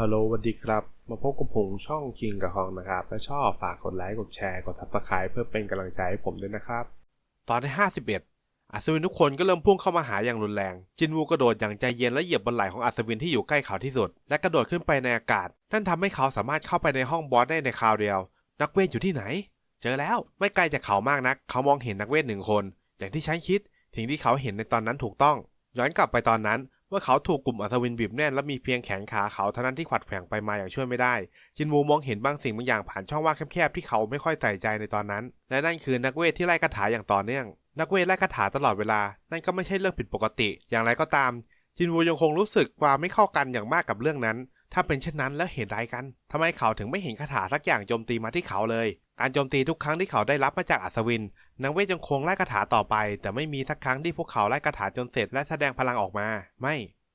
ฮัลโหลสวัสดีครับ มาพบกับผมช่องคิงกับฮองนะครับ ถ้าชอบฝากกดไลค์ กดแชร์ กด subscribe เพื่อเป็นกำลังใจให้ผมด้วยนะครับ ตอนที่ 51 อัศวินทุกคนก็เริ่มพุ่งเข้ามาหาอย่างรุนแรง จินวูกระโดดอย่างใจเย็นและเหยียบบนไหล่ของอัศวินที่อยู่ใกล้เขาที่สุด และกระโดดขึ้นไปในอากาศ นั่นทำให้เขาสามารถเข้าไปในห้องบอสได้ในคราวเดียว นักเวทอยู่ที่ไหน เจอแล้ว ไม่ไกลจากเขามากนัก เขามองเห็นนักเวทหนึ่งคน อย่างที่ฉันคิด สิ่งที่เขาเห็นในตอนนั้นถูกต้อง ย้อนกลับไปตอนนั้น เมื่อเขาถูกกลุ่มอัศวินบีบแน่นและมีเพียงแขนขาเขาเท่านั้นที่ขวัดแขว่งไปมาอย่างช่วยไม่ได้ จินวูมองเห็นบางสิ่งบางอย่างผ่านช่องว่างแคบๆที่เขาไม่ค่อยใส่ใจในตอนนั้น และนั่นคือนักเวทที่ไล่คาถาอย่างต่อเนื่อง นักเวทไล่คาถาตลอดเวลา นั่นก็ไม่ใช่เรื่องผิดปกติ อย่างไรก็ตาม จินวูยังคงรู้สึกความไม่เข้ากันอย่างมากกับเรื่องนั้น ถ้าเป็นเช่นนั้นแล้วเหตุใดกันทำไมเขาถึงไม่เห็นคาถาสักอย่างโจมตีมาที่เขาเลย การโจมตีทุกครั้งที่เขาได้รับมาจากอัศวิน นักเวทยังคงไล่คาถาต่อไป แต่ไม่มีสักครั้งที่พวกเขาไล่คาถาจนเสร็จและแสดงพลังออกมา ไม่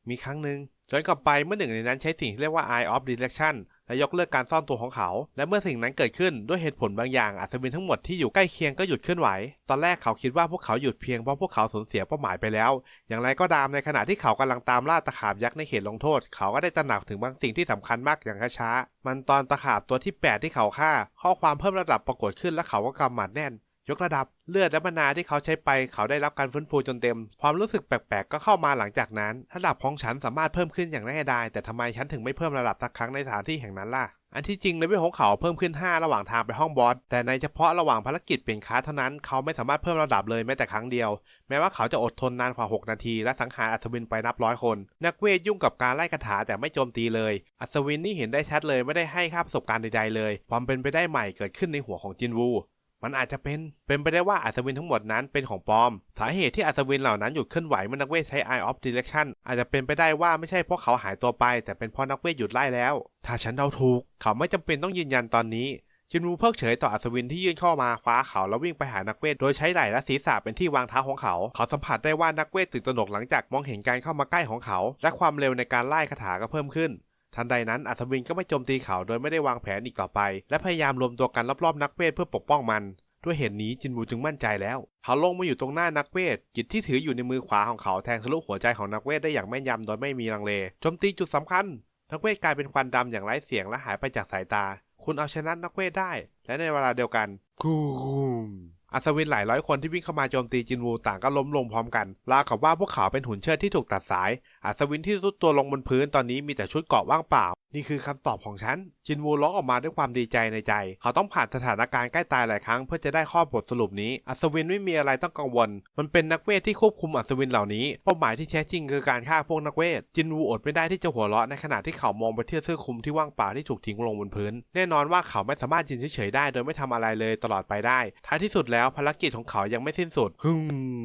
มีครั้งหนึ่งย้อนกลับไปเมื่อหนึ่งในนั้นใช้สิ่งที่เรียกว่า Eye of Direction และยกเลิกการซ่อนตัวของเขา และเมื่อสิ่งนั้นเกิดขึ้นด้วยเหตุผลบางอย่างอัศวินทั้งหมดที่อยู่ใกล้เคียงก็หยุดเคลื่อนไหว ตอนแรกเขาคิดว่าพวกเขาหยุดเพียงเพราะพวกเขาสูญเสียเป้าหมายไปแล้ว อย่างไรก็ตามในขณะที่เขากำลังตามล่าตะขาบยักษ์ในเขตลงโทษ เขาก็ได้ตระหนักถึงบางสิ่งที่สำคัญมากอย่างช้าๆมันตอนตะขาบตัวที่แปดที่เขาฆ่า ข้อความเพิ่มระดับปรากฏขึ้นและเขาก็กำหมัดแน่น ยกระดับเลือดและมนาที่เขาใช้ไป เขาได้รับการฟื้นฟูจนเต็ม ความรู้สึกแปลกๆ ก็เข้ามาหลังจากนั้น ระดับของฉันสามารถเพิ่มขึ้นอย่างแน่ดายแต่ทำไมฉันถึงไม่เพิ่มระดับสักครั้งในสถานที่แห่งนั้นล่ะ อันที่จริงเลเวลของเขาเพิ่มขึ้น 5 ระหว่างทางไปห้องบอส แต่ในเฉพาะระหว่างภารกิจเปลี่ยนคลาสเท่านั้นเขาไม่สามารถเพิ่มระดับเลยแม้แต่ครั้งเดียว แม้ว่าเขาจะอดทนนานกว่า 6 นาที และสังหารอัศวินไปนับร้อยคน นักเวทยุ่งกับการไล่คาถาแต่ไม่โจมตีเลย อัศวินนี่เห็นได้ชัดเลยไม่ได้ให้ค่าประสบการณ์ใดๆเลย ความเป็นไปได้ใหม่เกิดขึ้นในหัวของจินวู มันอาจจะเป็นเป็นไปได้ว่าอัศวินทั้งหมดนั้นเป็นของปลอม สาเหตุที่อัศวินเหล่านั้นหยุดเคลื่อนไหวเมื่อนักเวทใช้ Eye of Direction อาจจะเป็นไปได้ว่าไม่ใช่เพราะเขาหายตัวไป แต่เป็นเพราะนักเวทหยุดไล่แล้ว ถ้าฉันเดาถูก เขาไม่จำเป็นต้องยืนยันตอนนี้จินวูเพิกเฉยต่ออัศวินที่ยื่นเข้ามาคว้าเขาแล้ววิ่งไปหานักเวท โดยใช้ไหล่และศีรษะเป็นที่วางเท้าของเขา เขาสัมผัสได้ว่านักเวทตื่นตระหนกหลังจากมองเห็นการเข้ามาใกล้ของเขา และความเร็วในการไล่คาถาก็เพิ่มขึ้น ทันใดนั้นอัศวินก็ไม่โจมตีเขาโดยไม่ได้วางแผนอีกต่อไป และพยายามรวมตัวกันรอบๆนักเวทเพื่อปกป้องมันด้วยเหตุนี้จินวูจึงมั่นใจแล้ว เขาลงมาอยู่ตรงหน้านักเวทจิตที่ถืออยู่ในมือขวาของเขาแทงทะลุหัวใจของนักเวทได้อย่างแม่นยำโดยไม่มีลังเลโจมตีจุดสำคัญ นักเวทกลายเป็นควันดำอย่างไร้เสียงและหายไปจากสายตา คุณเอาชนะนักเวทได้ และในเวลาเดียวกันกูม อัศวินหลายร้อยคนที่วิ่งเข้ามาโจมตีจินวูต่างก็ล้มลงพร้อมกันราวกับว่าพวกเขาเป็นหุ่นเชิดที่ถูกตัดสาย อัศวินที่ทุดตัวลงบนพื้นตอนนี้มีแต่ชุดเกราะว่างเปล่า นี่คือคำตอบของฉัน จินวูร้องออกมาด้วยความดีใจในใจ เขาต้องผ่านสถานการณ์ใกล้ตายหลายครั้งเพื่อจะได้ข้อบทสรุปนี้ อัศวินไม่มีอะไรต้องกังวล มันเป็นนักเวทที่ควบคุมอัศวินเหล่านี้ เป้าหมายที่แท้จริงคือการฆ่าพวกนักเวท จินวูอดไม่ได้ที่จะหัวเราะในขณะที่เขามองไปที่เสื้อคลุมที่ว่างเปล่าที่ถูกทิ้งลงบนพื้น แน่นอนว่าเขาไม่สามารถยืนเฉยๆได้ โดยไม่ทำอะไรเลยตลอดไปได้ ท้ายที่สุดแล้วภารกิจของเขายังไม่สิ้นสุดฮึ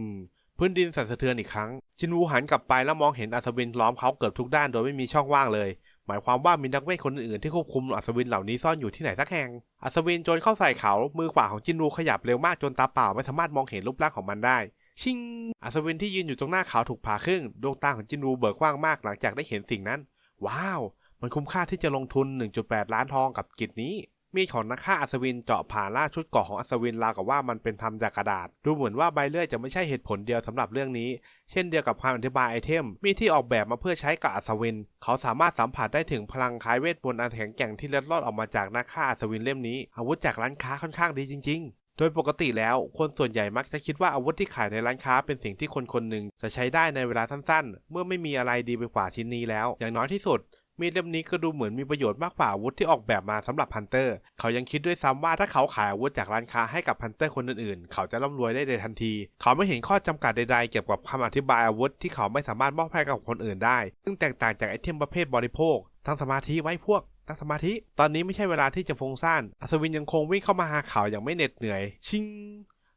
มพื้นดินสั่นสะเทือนอีกครั้ง จินวูหันกลับไปแล้วมองเห็นอัศวินล้อมเขาเกือบทุกด้านโดยไม่มีช่องว่างเลย หมายความว่ามีนักเวทคนอื่นๆที่ควบคุมอัศวินเหล่านี้ซ่อนอยู่ที่ไหนสักแห่ง อัศวินโจรเข้าใส่เขา มือขวาของจินรูขยับเร็วมากจนตาเปล่าไม่สามารถมองเห็นรูปร่างของมันได้ ชิง อัศวินที่ยืนอยู่ตรงหน้าเขาถูกผ่าครึ่ง ดวงตาของจินรูเบิกกว้างมากหลังจากได้เห็นสิ่งนั้น ว้าว มันคุ้มค่าที่จะลงทุน 1.8 ล้านทองกับกิจนี้ มีดของนักฆ่าอัศวินเจาะผ่านล่าชุดเกราะของอัศวินราวกับว่ามันเป็นทำจากกระดาษ ดูเหมือนว่าใบเลื่อยจะไม่ใช่เหตุผลเดียวสำหรับเรื่องนี้ เช่นเดียวกับความอธิบายไอเทม มีที่ออกแบบมาเพื่อใช้กับอัศวิน เขาสามารถสัมผัสได้ถึงพลังคล้ายเวทมนต์อันแข็งแกร่งที่เล็ดลอดออกมาจากนักฆ่าอัศวินเล่มนี้ อาวุธจากร้านค้าค่อนข้างดีจริง ๆโดยปกติแล้วคนส่วนใหญ่มักจะคิดว่าอาวุธที่ขายในร้านค้าเป็นสิ่งที่คนคนหนึ่งจะใช้ได้ในเวลาสั้นๆ เมื่อไม่มีอะไรดีไปกว่าชิ้นนี้แล้ว อย่างน้อยที่สุด มีดเล่มนี้ก็ดูเหมือนมีประโยชน์มากกว่าอาวุธที่ออกแบบมาสำหรับฮันเตอร์ เขายังคิดด้วยซ้ำว่าถ้าเขาขายอาวุธจากร้านค้าให้กับฮันเตอร์คนอื่นๆ เขาจะร่ำรวยได้ในทันที เขาไม่เห็นข้อจำกัดใดๆ เกี่ยวกับคำอธิบายอาวุธที่เขาไม่สามารถมอบให้กับคนอื่นได้ ซึ่งแตกต่างจากไอเทมประเภทบริโภคทั้งสมาธิไว้พวกตั้งสมาธิ ตอนนี้ไม่ใช่เวลาที่จะฟงซ่าน อัศวินยังคงวิ่งเข้ามาหาเขาอย่างไม่เหน็ดเหนื่อย ชิง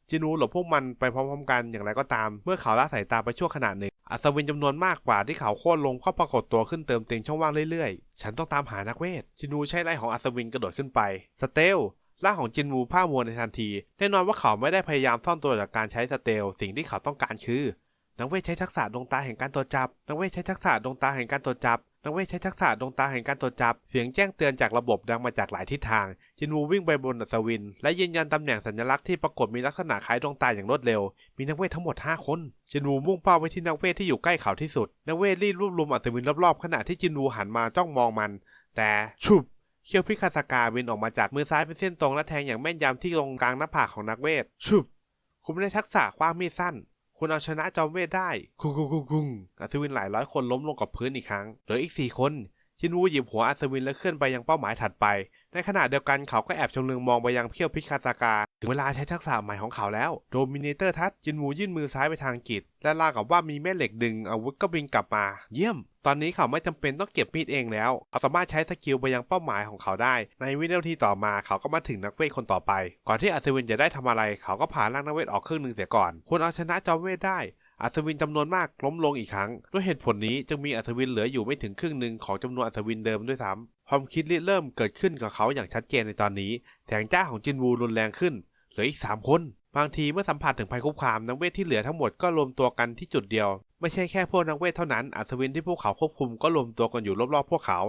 จินูหลบพวกมันไปพร้อมๆกันอย่างไรก็ตาม เมื่อเขาละสายตาไปชั่วขณะหนึ่ง อัศวินจำนวนมากกว่าที่เขาโค่นลงก็ปรากฏตัวขึ้นเติมเต็มช่องว่างเรื่อยๆ ฉันต้องตามหานักเวท จินูใช้ไล่ของอัศวินกระโดดขึ้นไป สเตลร่างของจินวูผ้ามัวในทันที แน่นอนว่าเขาไม่ได้พยายามซ่อนตัวจากการใช้สเตล สิ่งที่เขาต้องการคือ นักเวทใช้ทักษะดวงตาแห่งการตรวจจับ นักเวทใช้ทักษะดวงตาแห่งการตรวจจับ นักเวทใช้ทักษะดวงตาแห่งการตรวจจับ เสียงแจ้งเตือนจากระบบดังมาจากหลายทิศทาง จินวูวิ่งไปบนอัศวิน และยืนยันตำแหน่งสัญลักษณ์ที่ปรากฏมีลักษณะคล้ายดวงตาอย่างรวดเร็ว มีนักเวททั้งหมด 5 คน จินวูมุ่งเป้าไปที่นักเวทที่อยู่ใกล้เขาที่สุด นักเวทรีบรวบรวมอัศวินรอบๆขณะที่จินวูหันมาจ้องมองมัน แต่ชุบเขี้ยวพิฆาตกาบินออกมาจากมือซ้ายเป็นเส้นตรงและแทงอย่างแม่นยำที่ตรงกลางหน้าผากของนักเวทชุบคุณไม่ได้ทักษะคว้างมีดสั้น คุณเอาชนะจอมเวทได้คุงคุงคุงคุงอัศวินหลายร้อยคนล้มลงกับพื้นอีกครั้งเหลืออีกสี่คนชินวูหยิบหัวอัศวินและเคลื่อนไปยังเป้าหมายถัดไป ในขณะเดียวกันเขาก็แอบชำเลืองมองไปยังเขี้ยวพิฆาตากา ถึงเวลาใช้ทักษะใหม่ของเขาแล้ว โดมิเนเตอร์ทัชจินวูยื่นมือซ้ายไปทางกิจ และลากับว่ามีแม่เหล็กดึงอาวุธก็บินกลับมา เยี่ยม ตอนนี้เขาไม่จำเป็นต้องเก็บมีดเองแล้วเขาสามารถใช้สกิลไปยังเป้าหมายของเขาได้ ในวินาทีต่อมาเขาก็มาถึงนักเวทคนต่อไป ก่อนที่อัศวินจะได้ทำอะไร เขาก็ผ่านร่างนักเวทออกครึ่งหนึ่งเสียก่อนคุณเอาชนะจอมเวทได้อัศวินจำนวนมากล้มลงอีกครั้ง ด้วยเหตุผลนี้จึงมีอัศวินเหลืออยู่ไม่ถึงครึ่งหนึ่งของจำนวนอัศวินเดิมด้วยซ้ำ ความคิดริเริ่มเกิดขึ้นกับเขาอย่างชัดเจนในตอนนี้แสงจ้าของจินวูรุนแรงขึ้นเหลืออีก 3 คน บางทีเมื่อสัมผัสถึงภัยคุกคามนักเวทที่เหลือทั้งหมดก็รวมตัวกันที่จุดเดียว ไม่ใช่แค่พวกนักเวทเท่านั้นอัศวินที่พวกเขาควบคุมก็รวมตัวกันอยู่รอบๆพวกเขา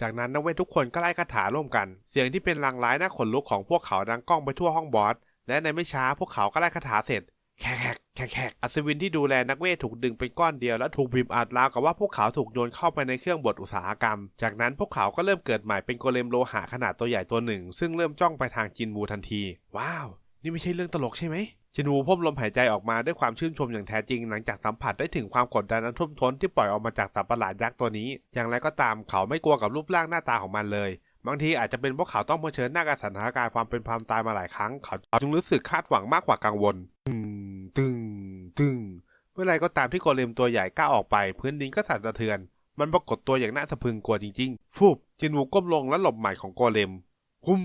จากนั้นนักเวททุกคนก็ไล่คาถาร่วมกัน เสียงที่เป็นลางร้ายน่าขนลุกของพวกเขาดังก้องไปทั่วห้องบอสและในไม่ช้าพวกเขาก็ไล่คาถาเสร็จ แขกแขกแขกอัศวินที่ดูแลนักเวทถูกดึงเป็นก้อนเดียวและถูกบีบอัดราวกับว่าพวกเขาถูกโยนเข้าไปในเครื่องบดอุตสาหกรรม จากนั้นพวกเขาก็เริ่มเกิดใหม่เป็นโกเลมโลหะขนาดตัวใหญ่ตัวหนึ่ง ซึ่งเริ่มจ้องไปทางจินวูทันที ว้าว นี่ไม่ใช่เรื่องตลกใช่ไหมจินวูพ่มลมหายใจออกมาด้วยความชื่นชมอย่างแท้จริง หลังจากสัมผัสได้ถึงความกดดันอันท่วมท้นที่ปล่อยออกมาจากสัตว์ประหลาดยักษ์ตัวนี้ อย่างไรก็ตามเขาไม่กลัวกับรูปร่างหน้าตาของมันเลยบางทีอาจจะเป็นเพราะเขาต้องเผชิญหน้ากับสถานการณ์ความเป็นความตายมาหลายครั้ง เขาจึงรู้สึกคาดหวังมากกว่ากังวลตึง ตึงตึงเมื่อไรก็ตามที่โกเลมตัวใหญ่ก้าวออกไป พื้นดินก็สั่นสะเทือน มันปรากฏตัวอย่างน่าสะพึงกลัวจริงๆ ฟูบจินวูก้มลงและหลบใหม่ของโกเลมหุ้ม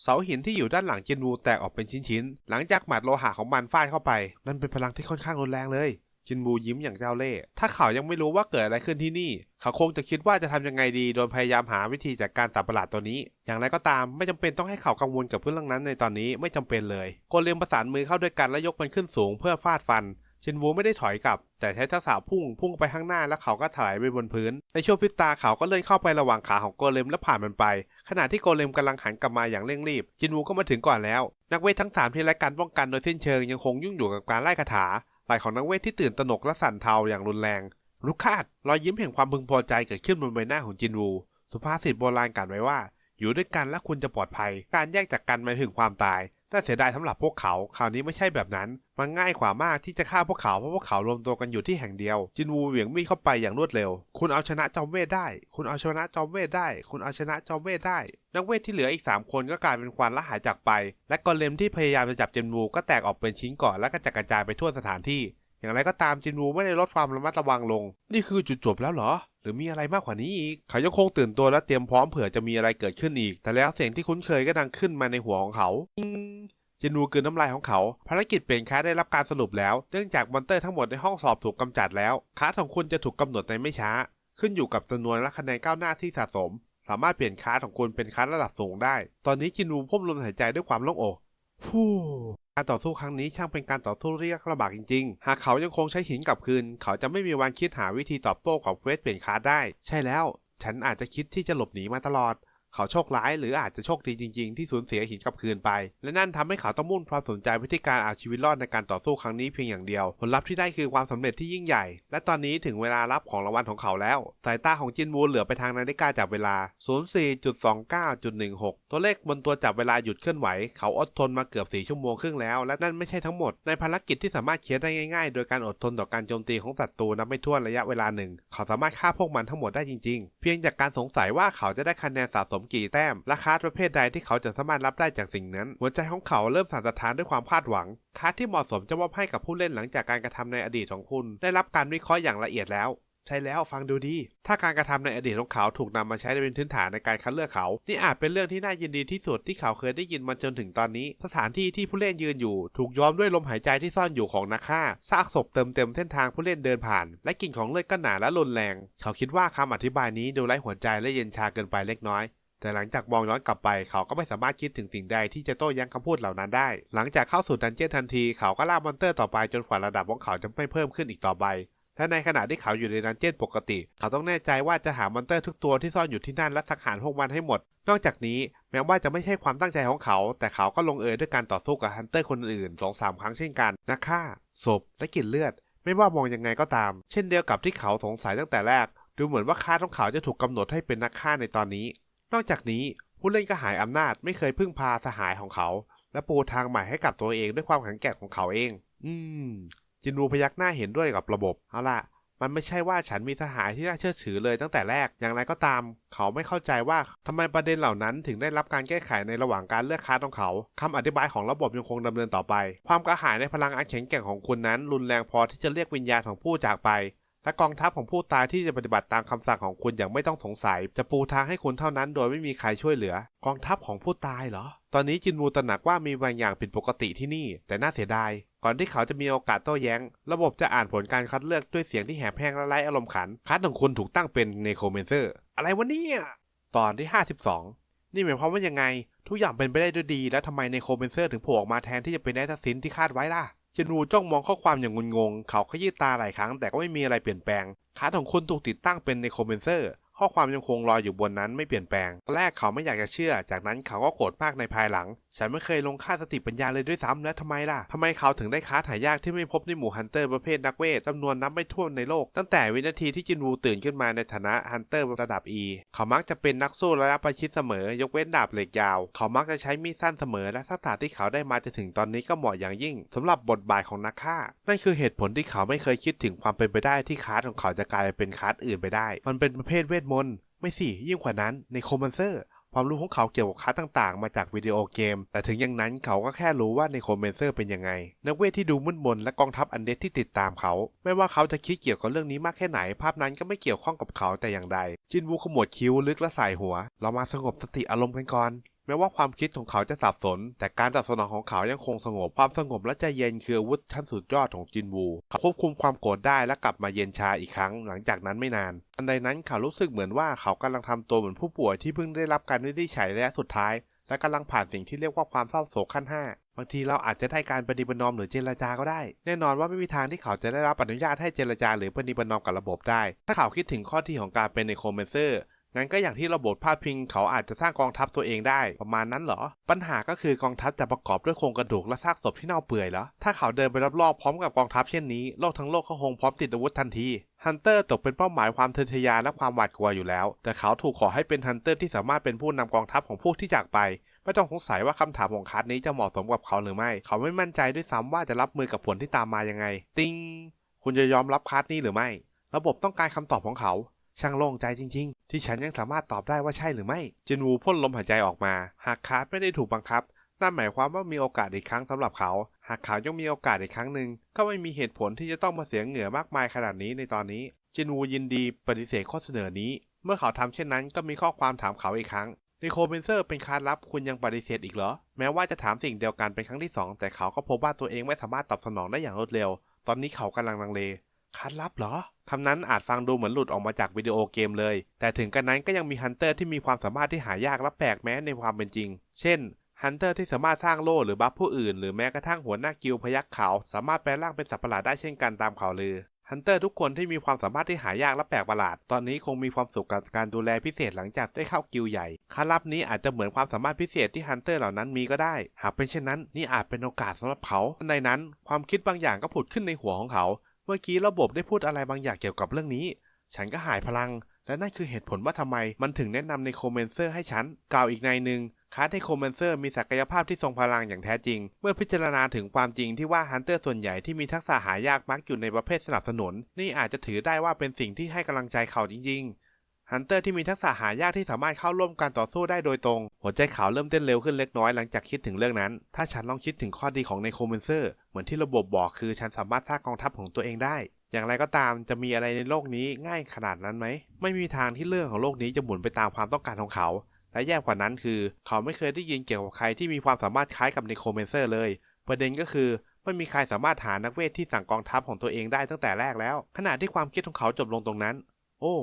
เสาหินที่อยู่ด้านหลังจินวูแตกออกเป็นชิ้นๆ หลังจากหมัดโลหะของมันฟาดเข้าไป นั่นเป็นพลังที่ค่อนข้างรุนแรงเลย จินวูยิ้มอย่างเจ้าเล่ห์ ถ้าเขายังไม่รู้ว่าเกิดอะไรขึ้นที่นี่ เขาคงจะคิดว่าจะทำยังไงดี โดยพยายามหาวิธีจัดการสัตว์ประหลาดตัวนี้ อย่างไรก็ตามไม่จำเป็นต้องให้เขากังวลกับเรื่องนั้นในตอนนี้ไม่จำเป็นเลย โกเลมประสานมือเข้าด้วยกันและยกมันขึ้นสูงเพื่อฟาดฟัน ชินวูไม่ได้ถอยกลับ แต่ใช้ทักษะพุ่งพุ่งไปข้างหน้าแล้วเขาก็ถลายไปบนพื้น ในช่วงพริบตาเขาก็เลื่อนเข้าไประหว่างขาของโกเลมและผ่านมันไป ขณะที่โกเลมกำลังหันกลับมาอย่างเร่งรีบ จินวูก็มาถึงก่อนแล้ว นักเวททั้งสามที่ไร้การป้องกันโดยสิ้นเชิงยังคงยุ่งอยู่กับการไล่คาถา ฝ่ายของนักเวทที่ตื่นตระหนกและสั่นเทาอย่างรุนแรงลูกคาดรอยยิ้มแห่งความพึงพอใจเกิดขึ้นบนใบหน้าของจินวู สุภาษิตโบราณกล่าวไว้ว่า อยู่ด้วยกันและคุณจะปลอดภัย การแยกจากกันหมายถึงความตาย น่าเสียดายสำหรับพวกเขา คราวนี้ไม่ใช่แบบนั้น มันง่ายกว่ามากที่จะฆ่าพวกเขาเพราะพวกเขารวมตัวกันอยู่ที่แห่งเดียว จินวูเหวี่ยงมีดเข้าไปอย่างรวดเร็ว คุณเอาชนะจอมเวทได้ คุณเอาชนะจอมเวทได้ คุณเอาชนะจอมเวทได้ นักเวทที่เหลืออีก 3 คนก็กลายเป็นควันและหายจากไป และกอเลมที่พยายามจะจับจินวูก็แตกออกเป็นชิ้นก่อนและกระจัดกระจายไปทั่วสถานที่ อย่างไรก็ตามจินวูไม่ได้ลดความระมัดระวังลง นี่คือจุดจบแล้วเหรอ หรือมีอะไรมากกว่านี้อีก เขายังคงตื่นตัวและเตรียมพร้อมเผื่อจะมีอะไรเกิดขึ้นอีก แต่แล้วเสียงที่คุ้นเคยก็ดังขึ้นมาในหัวของเขาจินวูกลืนน้ำลายของเขา ภารกิจเปลี่ยนค้าได้รับการสรุปแล้ว เนื่องจากมอนเตอร์ทั้งหมดในห้องสอบถูกกำจัดแล้วค้าของคุณจะถูกกำหนดในไม่ช้า ขึ้นอยู่กับจำนวนและคะแนนก้าวหน้าที่สะสม สามารถเปลี่ยนค้าของคุณเป็นค้าระดับสูงได้ ตอนนี้จินวูพุ่มลมหายใจด้วยความโล่งอก ฟู การต่อสู้ครั้งนี้ช่างเป็นการต่อสู้เรียกลำบากจริงๆ หากเขายังคงใช้หินกลับคืน เขาจะไม่มีวันคิดหาวิธีตอบโต้กับเวสเปลี่ยนคาร์ดได้ ใช่แล้ว ฉันอาจจะคิดที่จะหลบหนีมาตลอด เขาโชคร้ายหรืออาจจะโชคดีจริงๆ ที่สูญเสียหินกลับคืนไป และนั่นทำให้เขาต้องมุ่งความสนใจไปที่การเอาชีวิตรอดในการต่อสู้ครั้งนี้เพียงอย่างเดียว ผลลัพธ์ที่ได้คือความสำเร็จที่ยิ่งใหญ่ และตอนนี้ถึงเวลารับของรางวัลของเขาแล้ว สายตาของจินวูเหลือไปทางนาฬิกาจับเวลา 04.29.16 ตัวเลขบนตัวจับเวลาหยุดเคลื่อนไหว เขาอดทนมาเกือบ4ชั่วโมงครึ่งแล้ว และนั่นไม่ใช่ทั้งหมด ในภารกิจที่สามารถเคลียร์ได้ง่ายๆ โดยการอดทนต่อการโจมตีของศัตรูนับไม่ถ้วนระยะเวลาหนึ่ง เขาสามารถฆ่าพวกมันทั้งหมดได้จริง ๆ เพียงจากการสงสัยว่าเขาจะได้คะแนนสะสมกี่แต้ม และคาร์ดประเภทใดที่เขาจะสามารถรับได้จากสิ่งนั้น หัวใจของเขาเริ่มสั่นสะท้านด้วยความคาดหวังคาร์ดที่เหมาะสมจะมอบให้กับผู้เล่นหลังจากการกระทำในอดีตของคุณ ได้รับการวิเคราะห์อย่างละเอียดแล้วใช่แล้วฟังดูดี ถ้าการกระทำในอดีตของเขาถูกนำมาใช้เป็นพื้นฐานในการคัดเลือกเขา นี่อาจเป็นเรื่องที่น่ายินดีที่สุดที่เขาเคยได้ยินมาจนถึงตอนนี้ สถานที่ที่ผู้เล่นยืนอยู่ ถูกย้อมด้วยลมหายใจที่ซ่อนอยู่ของนักฆ่าซากศพเติมเต็มเส้นทางผู้เล่นเดินผ่าน และกลิ่นของเลือดก็หนาและรุนแรง เขาคิดว่าคำอธิบายนี้ดูไร้หัวใจและเย็นชาเกินไปเล็กน้อย แต่หลังจากมองย้อนกลับไปเขาก็ไม่สามารถคิดถึงสิ่งใดที่จะโต้แย้งคำพูดเหล่านั้นได้ หลังจากเข้าสู่ดันเจี้ยนทันทีเขาก็ล่ามอนเตอร์ต่อไปจนกว่าระดับของเขาจะไม่เพิ่มขึ้นอีกต่อไปและในขณะที่เขาอยู่ในดันเจี้ยนปกติ เขาต้องแน่ใจว่าจะหามอนเตอร์ทุกตัวที่ซ่อนอยู่ที่นั่นและสังหารพวกมันให้หมด นอกจากนี้แม้ว่าจะไม่ใช่ความตั้งใจของเขา แต่เขาก็ลงเอยด้วยการต่อสู้กับฮันเตอร์คนอื่นสองสามครั้งเช่นกันนักฆ่าศพและกลิ่นเลือด ไม่ว่ามองยังไงก็ตาม เช่นเดียวกับที่เขาสงสัยตั้งแต่แรก ดูเหมือนว่าค่าของเขาจะถูกกำหนดให้เป็นนักฆ่าในตอนนี้ นอกจากนี้ผู้เล่นก็หายอำนาจไม่เคยพึ่งพาสหายของเขา และปูทางใหม่ให้กับตัวเองด้วยความแข็งแกร่งของเขาเอง อืม จินวูพยักหน้าเห็นด้วยกับระบบ เอาล่ะ มันไม่ใช่ว่าฉันมีสหายที่น่าเชื่อถือเลยตั้งแต่แรก อย่างไรก็ตาม เขาไม่เข้าใจว่าทำไมประเด็นเหล่านั้นถึงได้รับการแก้ไขในระหว่างการเลือกค้าของเขาคำอธิบายของระบบยังคงดำเนินต่อไป ความกระหายในพลังอันแข็งแกร่งของคุณนั้น รุนแรงพอที่จะเรียกวิญญาณของผู้จากไป และกองทัพของผู้ตายที่จะปฏิบัติตามคำสั่งของคุณอย่างไม่ต้องสงสัย จะปูทางให้คุณเท่านั้น โดยไม่มีใครช่วยเหลือ กองทัพของผู้ตายเหรอ ตอนนี้จินวูตระหนักว่ามีบางอย่างผิดปกติที่นี่ แต่น่าเสียดาย ก่อนที่เขาจะมีโอกาสโต้แย้ง ระบบจะอ่านผลการคัดเลือกด้วยเสียงที่แหบแห้งและไร้อารมณ์ขัน คัดของคุณถูกตั้งเป็นเนโครเมนเซอร์ อะไรวะเนี่ยตอนที่ 52 นี่หมายความว่ายังไง ทุกอย่างเป็นไปได้ด้วยดี แล้วทำไมเนโครเมนเซอร์ถึงโผล่ออกมาแทนที่จะเป็นแอสซัสซินที่คาดไว้ล่ะ จินรูจ้องมองข้อความอย่างงุนงงเขาขยี้ตาหลายครั้งแต่ก็ไม่มีอะไรเปลี่ยนแปลง คัดของคุณถูกติดตั้งเป็นในโคมเพนเซอร์ ข้อความยังคงลอยอยู่บนนั้นไม่เปลี่ยนแปลง แรกเขาไม่อยากจะเชื่อ จากนั้นเขาก็โกรธมากในภายหลัง ฉันไม่เคยลงค่าสติปัญญาเลยด้วยซ้ำแล้วทำไมล่ะทำไมเขาถึงได้ค้าหายากที่ไม่พบในหมู่ฮันเตอร์ประเภทนักเวทจำนวนนับไม่ถ้วนในโลก ตั้งแต่วินาทีที่จินวูตื่นขึ้นมาในฐานะฮันเตอร์ระดับ E เขามักจะเป็นนักสู้ระยะประชิดเสมอ ยกเว้นดาบเหล็กยาว เขามักจะใช้มีดสั้นเสมอ และทักษะที่เขาได้มาจะถึงตอนนี้ก็เหมาะอย่างยิ่งสำหรับบทบาทของนักฆ่า นั่นคือเหตุผลที่เขาไม่เคยคิดถึงความเป็นไปได้ที่คลาสของเขาจะกลายเป็นคลาสอื่นไปได้ มันเป็นประเภทเวทมนต์ไม่สิยิ่งกว่านั้นในโคมันเซอร์ ความรู้ของเขาเกี่ยวกับคลาสต่างๆ มาจากวิดีโอเกม แต่ถึงอย่างนั้นเขาก็แค่รู้ว่าในโคมนเซอร์เป็นยังไง นักเวทที่ดูมึนมนและกองทัพอันเดสที่ติดตามเขา ไม่ว่าเขาจะคิดเกี่ยวกับเรื่องนี้มากแค่ไหน ภาพนั้นก็ไม่เกี่ยวข้องกับเขาแต่อย่างใด จินวูขมวดคิ้วลึกและสายหัว เรามาสงบสติอารมณ์กันก่อน แม้ว่าความคิดของเขาจะสับสน แต่การตอบสนองของเขายังคงสงบ ความสงบและใจเย็นคืออาวุธชั้นสุดยอดของจินวู เขาควบคุมความโกรธได้และกลับมาเย็นชาอีกครั้ง หลังจากนั้นไม่นาน ทันใดนั้นเขารู้สึกเหมือนว่าเขากำลังทำตัวเหมือนผู้ป่วยที่เพิ่งได้รับการวินิจฉัยระยะสุดท้าย และกำลังผ่านสิ่งที่เรียกว่าความเศร้าโศกขั้น5บางทีเราอาจจะได้การปฏิบัตินอมหรือเจรจาก็ได้ แน่นอนว่าไม่มีทางที่เขาจะได้รับอนุญาตให้เจรจาหรือปฏิบัตินอมกับระบบได้ ถ้าเขาคิดถึงข้อที่ของการเป็นในโคเมนเซอร์ งั้นก็อย่างที่ระบบพาดพิงเขาอาจจะสร้างกองทัพตัวเองได้ประมาณนั้นเหรอ ปัญหาก็คือกองทัพจะประกอบด้วยโครงกระดูกและซากศพที่เน่าเปื่อยเหรอ ถ้าเขาเดินไปรอบๆพร้อมกับกองทัพเช่นนี้โลกทั้งโลกก็คงพร้อมติดอาวุธทันทีฮันเตอร์ตกเป็นเป้าหมายความทะเทอยานและความหวาดกลัวอยู่แล้ว แต่เขาถูกขอให้เป็นฮันเตอร์ที่สามารถเป็นผู้นำกองทัพของผู้ที่จากไปไม่ต้องสงสัยว่าคำถามของคัสนี้จะเหมาะสมกับเขาหรือไม่ เขาไม่มั่นใจด้วยซ้ำว่าจะรับมือกับผลที่ตามมายังไง ติง คุณจะยอมรับคัสนี้หรือไม่ ระบบต้องการคำตอบของเขา ช่างโล่งใจจริง ๆ ที่ฉันยังสามารถตอบได้ว่าใช่หรือไม่ จินวูพ่นลมหายใจออกมา หากคาร์ดไม่ได้ถูกบังคับ นั่นหมายความว่ามีโอกาสอีกครั้งสำหรับเขา หากเขายังมีโอกาสอีกครั้งหนึ่งก็ไม่มีเหตุผลที่จะต้องมาเสียเหงื่อมากมายขนาดนี้ในตอนนี้ จินวูยินดีปฏิเสธข้อเสนอนี้ เมื่อเขาทำเช่นนั้นก็มีข้อความถามเขาอีกครั้งในโคเบนเซอร์เป็นคาร์ลับคุณยังปฏิเสธอีกเหรอ แม้ว่าจะถามสิ่งเดียวกันเป็นครั้งที่สองแต่เขาก็พบว่าตัวเองไม่สามารถตอบสนองได้อย่างรวดเร็ว ตอนนี้เขากำลังลังเล คาร์ดลับเหรอคำนั้นอาจฟังดูเหมือนหลุดออกมาจากวิดีโอเกมเลย แต่ถึงกันนั้นก็ยังมีฮันเตอร์ที่มีความสามารถที่หายากและแปลกแม้ในความเป็นจริง เช่นฮันเตอร์ที่สามารถสร้างโล่หรือบัฟผู้อื่น หรือแม้กระทั่งหัวหน้ากิลพยักขาว สามารถแปลงร่างเป็นสัตว์ประหลาดได้เช่นกันตามข่าวลือฮันเตอร์ทุกคนที่มีความสามารถที่หายากและแปลกประหลาด ตอนนี้คงมีความสุขกับการดูแลพิเศษหลังจากได้เข้ากิลใหญ่คาลับนี้อาจจะเหมือนความสามารถพิเศษที่ฮันเตอร์เหล่านั้นมีก็ได้ หากเป็นเช่นนั้น นี่อาจเป็นโอกาสสำหรับเขา ในนั้น ความคิดบางอย่างก็ผุดขึ้นในหัวของเขา เมื่อกี้ระบบได้พูดอะไรบางอย่างเกี่ยวกับเรื่องนี้ ฉันก็หายพลัง และนั่นคือเหตุผลว่าทำไม มันถึงแนะนำในโคเมนเซอร์ให้ฉัน กล่าวอีกในหนึ่งคาร์ดในโคเมนเซอร์มีศักยภาพที่ทรงพลังอย่างแท้จริง เมื่อพิจารณาถึงความจริงที่ว่าฮันเตอร์ส่วนใหญ่ที่มีทักษะหายากมักอยู่ในประเภทสนับสนุน นี่อาจจะถือได้ว่าเป็นสิ่งที่ให้กำลังใจเขาจริงๆ ฮันเตอร์ที่มีทักษะหายากที่สามารถเข้าร่วมการต่อสู้ได้โดยตรง หัวใจเขาเริ่มเต้นเร็วขึ้นเล็กน้อยหลังจากคิดถึงเรื่องนั้น ถ้าฉันลองคิดถึงข้อดีของในโคเมนเซอร์ เหมือนที่ระบบบอกคือฉันสามารถสร้างกองทัพของตัวเองได้ อย่างไรก็ตามจะมีอะไรในโลกนี้ง่ายขนาดนั้นไหม ไม่มีทางที่เรื่องของโลกนี้จะหมุนไปตามความต้องการของเขา และแย่กว่านั้นคือ เขาไม่เคยได้ยินเกี่ยวกับใครที่มีความสามารถคล้ายกับในโคเมนเซอร์เลย ประเด็นก็คือไม่มีใครสามารถหานักเวทที่สั่งกองทัพของตัวเองได้ตั้งแต่แรกแล้ว ขณะที่ความคิดของเขาจบลงตรงนั้น โอ้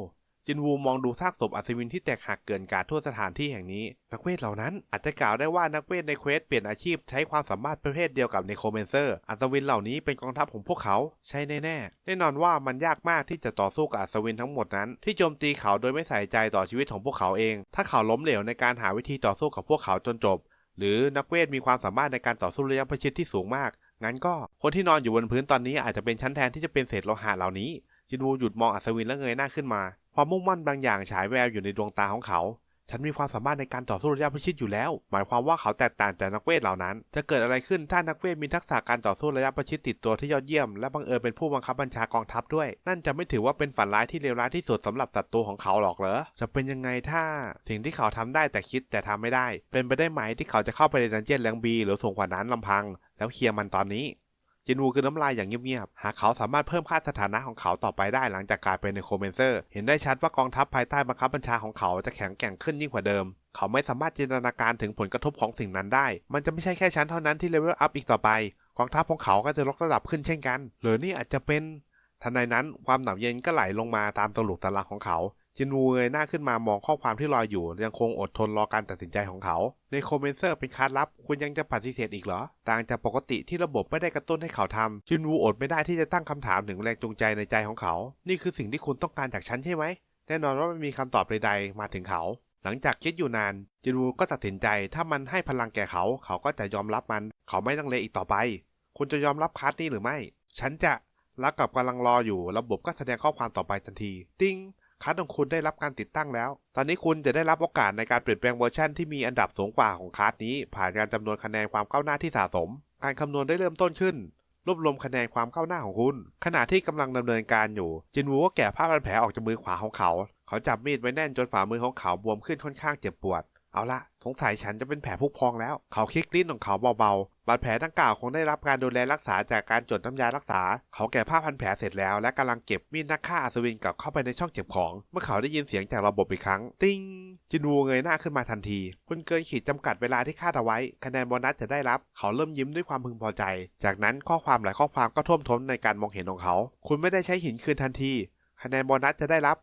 จินวูมองดูซากศพอัศวินที่แตกหักเกินกาดทั่วสถานที่แห่งนี้ นักเวทเหล่านั้นอาจจะกล่าวได้ว่านักเวทในเควสเปลี่ยนอาชีพใช้ความสามารถประเภทเดียวกับในโคเมนเซอร์อัศวินเหล่านี้เป็นกองทัพของพวกเขาใช่แน่ๆแน่นอนว่ามันยากมากที่จะต่อสู้กับอัศวินทั้งหมดนั้น ที่โจมตีเขาโดยไม่ใส่ใจต่อชีวิตของพวกเขาเอง ถ้าเขาล้มเหลวในการหาวิธีต่อสู้กับพวกเขาจนจบ หรือนักเวทมีความสามารถในการต่อสู้ระยะประชิดที่สูงมากงั้นก็คนที่นอนอยู่บนพื้นตอนนี้อาจจะเป็นชั้นแทนที่จะเป็นเศษโลหะเหล่านี้จินวูหยุดมองอัศวินแล้วเงยหน้าขึ้นมา ความมุ่งมั่นบางอย่างฉายแววอยู่ในดวงตาของเขา ฉันมีความสามารถในการต่อสู้ระยะประชิดอยู่แล้ว หมายความว่าเขาแตกต่างจากนักเวทเหล่านั้น จะเกิดอะไรขึ้นถ้านักเวทมีทักษะการต่อสู้ระยะประชิดติดตัวที่ยอดเยี่ยม และบังเอิญเป็นผู้บังคับบัญชากองทัพด้วย นั่นจะไม่ถือว่าเป็นฝันร้ายที่เลวร้ายที่สุดสำหรับศัตรูของเขาหรอกเหรอ จะเป็นยังไงถ้าสิ่งที่เขาทำได้แต่คิดแต่ทำไม่ได้ เป็นไปได้ไหมที่เขาจะเข้าไปในดันเจี้ยนแรงบีหรือสูงกว่านั้นลำพัง แล้วเคลียร์มันตอนนี้ จินวูคือน้ำลายอย่างเงียบๆ หากเขาสามารถเพิ่มค่าสถานะของเขาต่อไปได้หลังจากกลายเป็นในโคเมนเซอร์ เห็นได้ชัดว่ากองทัพภายใต้บังคับบัญชาของเขาจะแข็งแกร่งขึ้นยิ่งกว่าเดิม เขาไม่สามารถจินตนาการถึงผลกระทบของสิ่งนั้นได้ มันจะไม่ใช่แค่ชั้นเท่านั้นที่เลเวลอัพอีกต่อไป กองทัพของเขาก็จะลดระดับขึ้นเช่นกัน หรือนี่อาจจะเป็นทันใดนั้นความหนาวเย็นก็ไหลลงมาตามตลุกตะลักของเขา จินวูเงยหน้าขึ้นมามองข้อความที่ลอยอยู่ ยังคงอดทนรอการตัดสินใจของเขา ในโคเมนเซอร์เป็นคาร์ดลับ คุณยังจะปฏิเสธอีกเหรอ ต่างจากปกติที่ระบบไม่ได้กระตุ้นให้เขาทำจินวูอดไม่ได้ที่จะตั้งคำถามถึงแรงจูงใจในใจของเขา นี่คือสิ่งที่คุณต้องการจากฉันใช่ไหม แน่นอนว่าไม่มีคำตอบใดๆมาถึงเขา หลังจากคิดอยู่นาน จินวูก็ตัดสินใจ ถ้ามันให้พลังแก่เขา เขาก็จะยอมรับมัน เขาไม่ต้องเลอีกต่อไป คุณจะยอมรับคาร์ดนี้หรือไม่ ฉันจะรักกับกำลังรออยู่ ระบบก็แสดงข้อความต่อไปทันที ติ้ง คาร์ดของคุณได้รับการติดตั้งแล้ว ตอนนี้คุณจะได้รับโอกาสในการเปลี่ยนแปลงเวอร์ชันที่มีอันดับสูงกว่าของคาร์ดนี้ ผ่านการจำนวนคะแนนความก้าวหน้าที่สะสม การคำนวณได้เริ่มต้นขึ้น รวบรวมคะแนนความก้าวหน้าของคุณ ขณะที่กำลังดำเนินการอยู่ จินวูก็แกะผ้าพันแผลออกจากมือขวาของเขา เขาจับมีดไว้แน่นจนฝ่ามือของเขาบวมขึ้นค่อนข้างเจ็บปวด เอาละสงสัยฉันจะเป็นแผลพุพองแล้ว เขาคลิกลิ้นของเขาเบาๆ บาดแผลดังกล่าวคงได้รับการดูแลรักษาจากการจดน้ำยารักษา เขาแกะผ้าพันแผลเสร็จแล้วและกำลังเก็บมีดนักฆ่าอัศวินกลับเข้าไปในช่องเก็บของ เมื่อเขาได้ยินเสียงจากระบบอีกครั้ง ติ้ง จินวูเงยหน้าขึ้นมาทันทีคุณเกินขีดจำกัดเวลาที่คาดเอาไว้ คะแนนโบนัสจะได้รับ เขาเริ่มยิ้มด้วยความพึงพอใจ จากนั้นข้อความหลายข้อความก็ท่วมท้นในการมองเห็นของเขา คุณไม่ได้ใช้หินคืนทันที คะแนนโบนัสจะได้รับ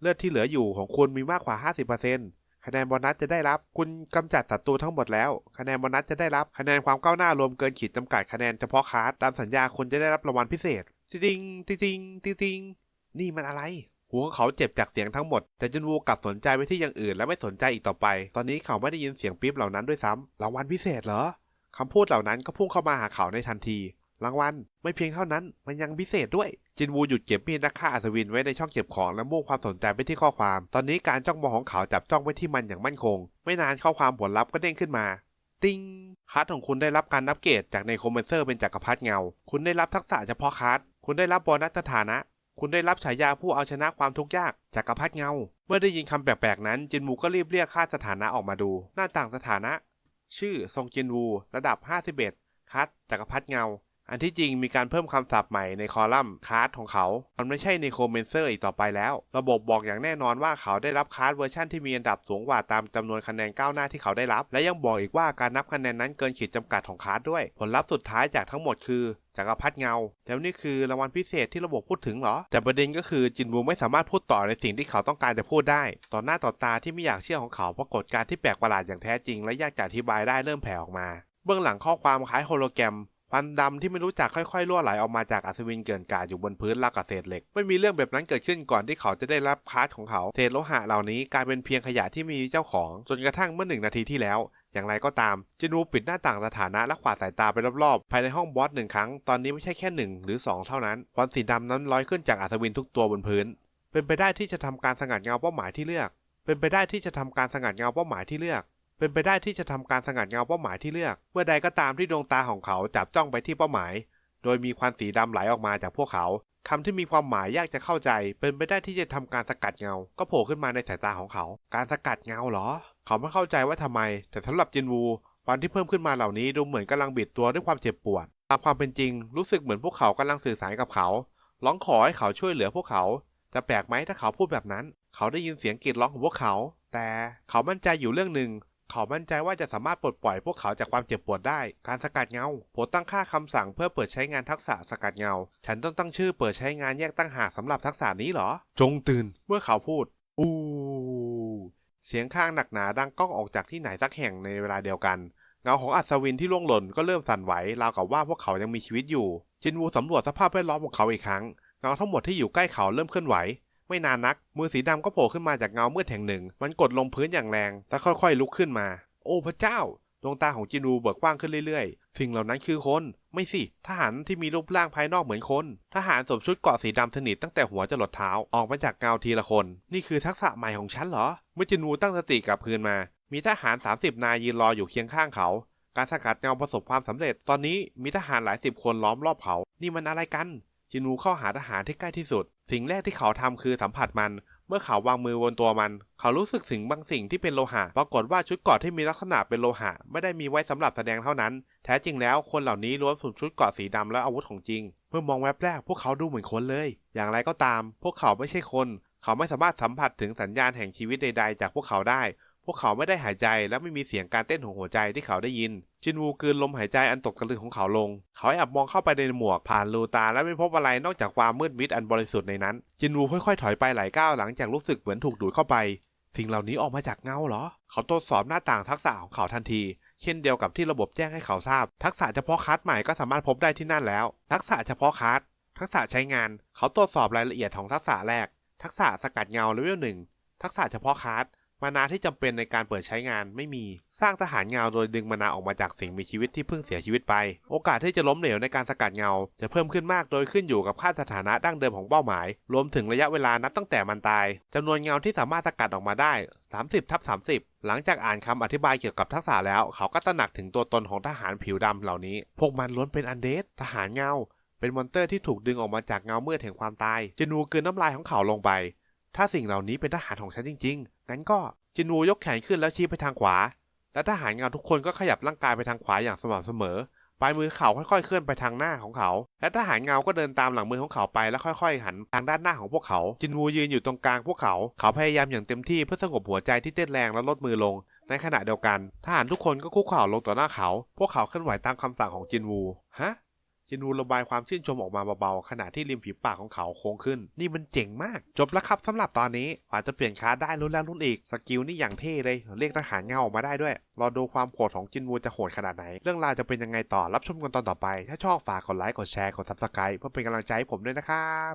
เลือดที่เหลืออยู่ของคุณมีมากกว่า 50% คะแนนโบนัสจะได้รับ คุณกำจัดศัตรูทั้งหมดแล้ว คะแนนโบนัสจะได้รับ คะแนนความก้าวหน้ารวมเกินขีดจำกัดคะแนนเฉพาะคลาสตามสัญญาคุณจะได้รับรางวัลพิเศษติงติงติงติงติงนี่มันอะไรหัวของเขาเจ็บจากเสียงทั้งหมด แต่จุนวูกลับสนใจไปที่อย่างอื่นและไม่สนใจอีกต่อไป ตอนนี้เขาไม่ได้ยินเสียงปี๊บเหล่านั้นด้วยซ้ำรางวัลพิเศษเหรอคำพูดเหล่านั้นก็พุ่งเข้ามาหาเขาในทันที รางวัลไม่เพียงเท่านั้นมันยังพิเศษด้วย จินวูหยุดเก็บมีดนักฆ่าอัศวินไว้ในช่องเก็บของและมุ่งความสนใจไปที่ข้อความ ตอนนี้การจ้องมองของเขาจับจ้องไปที่มันอย่างมั่นคง ไม่นานข้อความผลลัพธ์ก็เด้งขึ้นมา ติงคัสของคุณได้รับการนับเกรดจากในคอมเมนเซอร์เป็นจักรพรรดิเงา คุณได้รับทักษะเฉพาะคัสคุณได้รับโบนัสสถานะ คุณได้รับฉายาผู้เอาชนะความทุกข์ยากจากกรพรรดิเงา เมื่อได้ยินคำแปลกๆนั้น จินวูก็รีบเรียกค่าสถานะออกมาดู หน้าต่างสถานะ ชื่อทรงจินวู ระดับ 51คัสจักรพรรดิเงา อันที่จริงมีการเพิ่มคำศัพท์ใหม่ในคอลัมน์คาร์ดของเขา มันไม่ใช่ในโคเมนเซอร์อีกต่อไปแล้ว ระบบบอกอย่างแน่นอนว่าเขาได้รับคาร์ดเวอร์ชันที่มีอันดับสูงกว่าตามจำนวนคะแนนก้าวหน้าที่เขาได้รับ และยังบอกอีกว่าการนับคะแนนนั้นเกินขีดจำกัดของคาร์ดด้วย ผลลัพธ์สุดท้ายจากทั้งหมดคือจักรพรรดิเงา แล้วนี่คือรางวัลพิเศษที่ระบบพูดถึงเหรอ แต่ประเด็นก็คือจินวูไม่สามารถพูดต่อในสิ่งที่เขาต้องการจะพูดได้ ต่อหน้าต่อตาที่ไม่อยากเชื่อของเขาปรากฏการที่แปลกประหลาดอย่างแท้จริง และยากจะอธิบายได้เริ่มแผ่ออกมา เบื้องหลังข้อความคล้ายโฮโลแกรม ควันดำที่ไม่รู้จักค่อยๆรั่วไหลออกมาจากอัศวินเกินกาอยู่บนพื้นราวกับเศษเหล็ก ไม่มีเรื่องแบบนั้นเกิดขึ้นก่อนที่เขาจะได้รับคาร์ดของเขาเศษโลหะเหล่านี้กลายเป็นเพียงขยะที่มีเจ้าของ จนกระทั่งเมื่อหนึ่งนาทีที่แล้ว อย่างไรก็ตามจินูปิดหน้าต่างสถานะและขวาดสายตาไปรอบๆ ภายในห้องบอสหนึ่งครั้ง ตอนนี้ไม่ใช่แค่หนึ่งหรือสองเท่านั้นควันสีดำนั้นลอยขึ้นจากอัศวินทุกตัวบนพื้น เป็นไปได้ที่จะทำการสงัดเงาเป้าหมายที่เลือก เป็นไปได้ที่จะทำการสงัดเงาเป้าหมายที่เลือก เป็นไปได้ที่จะทำการสงัดเงาเป้าหมายที่เลือก เมื่อใดก็ตามที่ดวงตาของเขาจับจ้องไปที่เป้าหมาย โดยมีควันสีดำไหลออกมาจากพวกเขาคำที่มีความหมายยากจะเข้าใจ เป็นไปได้ที่จะทำการสกัดเงา ก็โผล่ขึ้นมาในสายตาของเขา การสกัดเงาเหรอ เขาไม่เข้าใจว่าทำไม แต่สำหรับจินวูควันที่เพิ่มขึ้นมาเหล่านี้ดูเหมือนกำลังบิดตัวด้วยความเจ็บปวดตามความเป็นจริง รู้สึกเหมือนพวกเขากำลังสื่อสารกับเขา ร้องขอให้เขาช่วยเหลือพวกเขา จะแปลกไหมถ้าเขาพูดแบบนั้น เขาได้ยินเสียงกรีดร้องของพวกเขา แต่เขามั่นใจอยู่เรื่องหนึ่ง เขามั่นใจว่าจะสามารถปลดปล่อยพวกเขาจากความเจ็บปวดได้ การสกัดเงาผมตั้งค่าคำสั่งเพื่อเปิดใช้งานทักษะสกัดเงา ฉันต้องตั้งชื่อเปิดใช้งานแยกตั้งหากสำหรับทักษะนี้เหรอ จงตื่น เมื่อเขาพูด อู้เสียงข้างหนักหนาดังก้องออกจากที่ไหนสักแห่งในเวลาเดียวกัน เงาของอัศวินที่ล่วงหล่นก็เริ่มสั่นไหวราวกับว่าพวกเขายังมีชีวิตอยู่ จินวูสำรวจสภาพแวดล้อมของเขาอีกครั้งเงาทั้งหมดที่อยู่ใกล้เขาเริ่มเคลื่อนไหว ไม่นานนัก มือสีดำก็โผล่ขึ้นมาจากเงามืดแห่งหนึ่ง มันกดลงพื้นอย่างแรง และค่อยๆ ลุกขึ้นมา โอ้พระเจ้า ดวงตาของจินวูเบิกกว้างขึ้นเรื่อยๆ สิ่งเหล่านั้นคือคน ไม่สิ ทหารที่มีรูปร่างภายนอกเหมือนคน ทหารสวมชุดเกราะสีดำสนิทตั้งแต่หัวจรดเท้า ออกมาจากเงาทีละคน นี่คือทักษะใหม่ของฉันเหรอ เมื่อจินวูตั้งสติกลับคืนมา มีทหาร 30 นายยืนรออยู่เคียงข้างเขา การสกัดเงาประสบความสำเร็จ ตอนนี้มีทหารหลายสิบคนล้อมรอบเขา นี่มันอะไรกัน จินูเข้าหาทหารที่ใกล้ที่สุด สิ่งแรกที่เขาทำคือสัมผัสมัน เมื่อเขาวางมือบนตัวมัน เขารู้สึกถึงบางสิ่งที่เป็นโลหะ ปรากฏว่าชุดเกราะที่มีลักษณะเป็นโลหะ ไม่ได้มีไว้สำหรับแสดงเท่านั้น แท้จริงแล้วคนเหล่านี้ล้วนสวมชุดเกราะสีดำและอาวุธของจริง เมื่อมองแวบแรกพวกเขาดูเหมือนคนเลย อย่างไรก็ตาม พวกเขาไม่ใช่คน เขาไม่สามารถสัมผัสถึงสัญญาณแห่งชีวิตใด ๆ จากพวกเขาได้ วกเขาไม่ได้หายใจและไม่มีเสียงการเต้นของหัวใจที่เขาได้ยิน จินวูกืนลมหายใจอันตกตะลึงของเขาลง เขาแอบมองเข้าไปในหมวกผ่านรูตาและไม่พบอะไรนอกจากความมืดมิดอันบริสุทธิ์ในนั้น จินวูค่อยๆถอยไปหลายก้าวหลังจากรู้สึกเหมือนถูกดูดเข้าไปสิ่งเหล่านี้ออกมาจากเงาเหรอ เขาตรวจสอบหน้าต่างทักษะของเขาทันที เช่นเดียวกับที่ระบบแจ้งให้เขาทราบ ทักษะเฉพาะคัสใหม่ก็สามารถพบได้ที่นั่นแล้ว ทักษะเฉพาะคัสทักษะใช้งาน เขาตรวจสอบรายละเอียดของทักษะแรก ทักษะสกัดเงาเลเวลหนึ่งทักษะเฉพาะคัส มานาที่จำเป็นในการเปิดใช้งานไม่มี สร้างทหารเงาโดยดึงมานาออกมาจากสิ่งมีชีวิตที่เพิ่งเสียชีวิตไป โอกาสที่จะล้มเหลวในการสกัดเงา จะเพิ่มขึ้นมากโดยขึ้นอยู่กับค่าสถานะดั้งเดิมของเป้าหมาย รวมถึงระยะเวลานับตั้งแต่มันตายจำนวนเงาที่สามารถสกัดออกมาได้ 30ทับ30 หลังจากอ่านคำอธิบายเกี่ยวกับทักษะแล้ว เขาก็ตระหนักถึงตัวตนของทหารผิวดำเหล่านี้ พวกมันล้วนเป็นอันเดสทหารเงาเป็นมอนเตอร์ที่ถูกดึงออกมาจากเงามืดแห่งความตายจินูกืนน้ำลายของเขาลงไป ถ้าสิ่งเหล่านี้เป็นทหารของฉันจริงๆงั้นก็จินวูยกแขนขึ้นแล้วชี้ไปทางขวา และทหารเงาทุกคนก็ขยับร่างกายไปทางขวาอย่างสม่ำเสมอ ปลายมือเขาค่อยๆเคลื่อนไปทางหน้าของเขา และทหารเงาก็เดินตามหลังมือของเขาไปแล้วค่อยๆ หันทางด้านหน้าของพวกเขา จินวูยืนอยู่ตรงกลางพวกเขา เขาพยายามอย่างเต็มที่เพื่อสงบหัวใจที่เต้นแรงและลดมือลง ในขณะเดียวกัน ทหารทุกคนก็คุกเข่าลงต่อหน้าเขา พวกเขาเคลื่อนไหวตามคำสั่งของจินวู ฮะ จินวูระบายความชื่นชมออกมาเบาๆขณะที่ริมฝีปากของเขาโค้งขึ้น นี่มันเจ๋งมาก จบแล้วครับสำหรับตอนนี้อาจจะเปลี่ยนคาสได้รุ่นแล้วรุ่นอีก สกิลนี่อย่างเท่เลย เรียกทหารเงาออกมาได้ด้วย รอดูความโหดของจินวูจะโหดขนาดไหน เรื่องราวจะเป็นยังไงต่อรับชมกันตอนต่อไป ถ้าชอบฝากกดไลค์กดแชร์กดซับสไครต์เพื่อเป็นกำลังใจให้ผมด้วยนะครับ